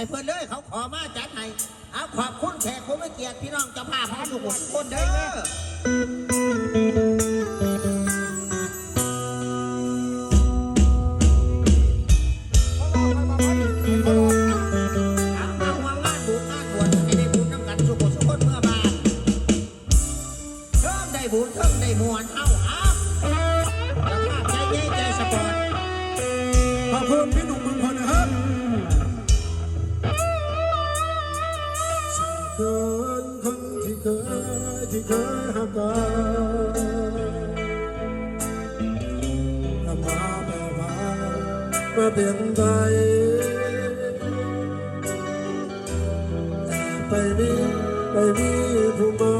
ไอ้เพื่อนเลยเขาขอมาจัดให้เอาขอบคุณแขกผู้ไม่เกียดพี่น้องจะพาพาองทุกคนคนเด้อบุญเทิงได้มวนเอาอ้าวสภาพใจเย้ใจสปอร์ตขอบคุณพี่หนุ่ม ที่เคยหักกันลำมาแต่ว่ามาเปลี่ยนใจไปมีไปมีผู้มา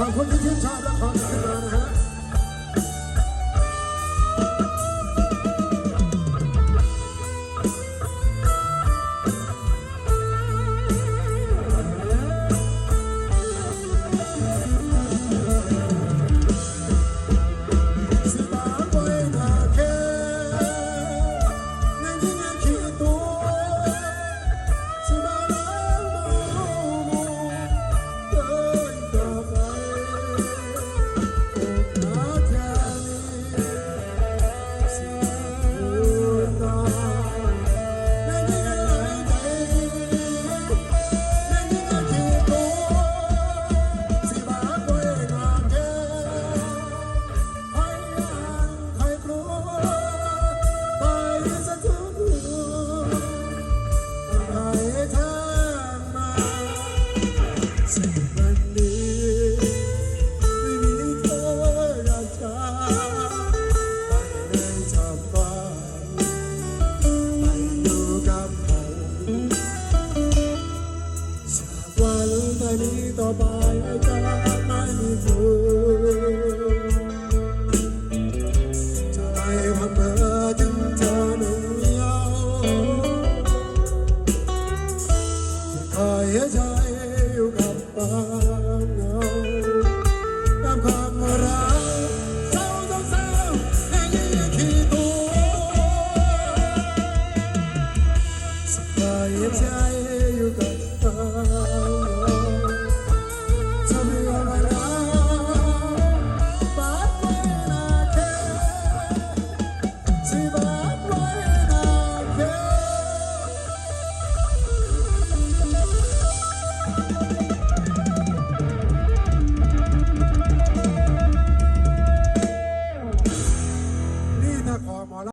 穿过阴天，穿。 นี้ต่อไปไอ้จะไม่มีเธอใจของเธอจึงจะล่มเยาจะคอยให้ใจอยู่กับปา